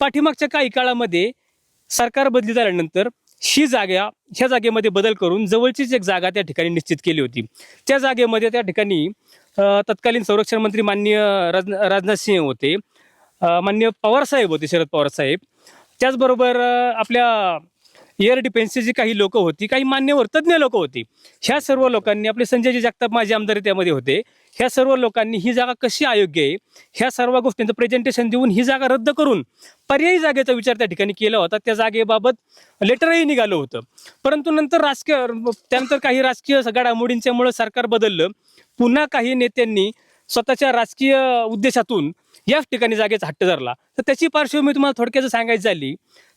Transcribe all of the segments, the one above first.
पाठीमागच्या काही काळामध्ये सरकार बदली झाल्यानंतर ही जागा ह्या जागेमध्ये बदल करून जवळचीच एक जागा त्या ठिकाणी निश्चित केली होती. त्या जागेमध्ये त्या ठिकाणी तत्कालीन संरक्षण मंत्री माननीय राज राजनाथ सिंह होते. माननीय पवारसाहेब होते शरद पवारसाहेब त्याचबरोबर आपल्या एअर डिफेन्सचे काही लोक होती काही मान्यवर तज्ज्ञ लोक होती ह्या सर्व लोकांनी आपले संजयजी जगताप माझे आमदार त्यामध्ये होते ह्या सर्व लोकांनी ही जागा कशी अयोग्य आहे ह्या सर्व गोष्टींचं प्रेझेंटेशन देऊन ही जागा रद्द करून पर्यायी जागेचा विचार त्या ठिकाणी केला होता. त्या जागेबाबत लेटरही निघालं होतं. परंतु नंतर राजकीय त्यानंतर काही राजकीय घडामोडींच्यामुळं सरकार बदललं. पुन्हा काही नेत्यांनी स्वतःच्या राजकीय उद्देशातून याच ठिकाणी जागेचा हट्ट धरला. तर त्याची पार्श्वभूमी तुम्हाला थोडक्यात जर सांगायची झाली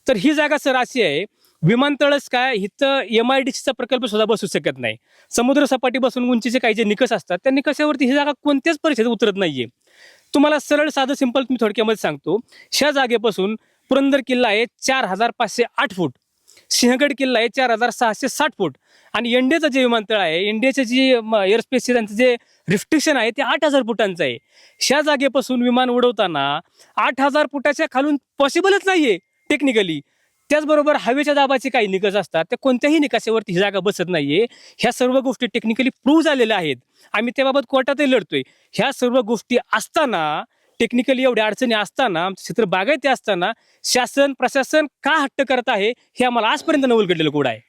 तर ही जागा सर अशी आहे विमानतळच काय इथं एम आय डी सीचा प्रकल्प सुद्धा बसू शकत नाही. समुद्र सपाटी बसून उंचीचे काही जे निकष असतात त्या निकषावरती ही जागा कोणत्याच परिषदेत उतरत नाहीये. तुम्हाला सरळ साधं सिंपल मी थोडक्यामध्ये सांगतो. ह्या जागेपासून पुरंदर किल्ला आहे चार हजार पाचशे आठ फूट. सिंहगड किल्ला आहे चार हजार सहाशे साठ फूट. आणि इंडियाचं जे विमानतळ आहे इंडियाचे जे एअरस्पेसचे त्यांचं जे रिस्ट्रिक्शन आहे ते आठ हजार फुटांचं आहे. ह्या जागेपासून विमान उडवताना आठ हजार फुटाच्या खालून पॉसिबलच नाहीये टेक्निकली त्याचबरोबर हवेच्या दाबाचे काही निकष असतात त्या कोणत्याही निकासावरती ही जागा बसत नाहीये. ह्या सर्व गोष्टी टेक्निकली प्रूव्ह झालेल्या आहेत. आम्ही त्याबाबत कोर्टातही लढतोय. ह्या सर्व गोष्टी असताना टेक्निकली एवढ्या अडचणी असताना आमचं क्षेत्र बागायती असताना शासन प्रशासन का हट्ट करत आहे हे आम्हाला आजपर्यंत न उलगडलेलं कोड आहे?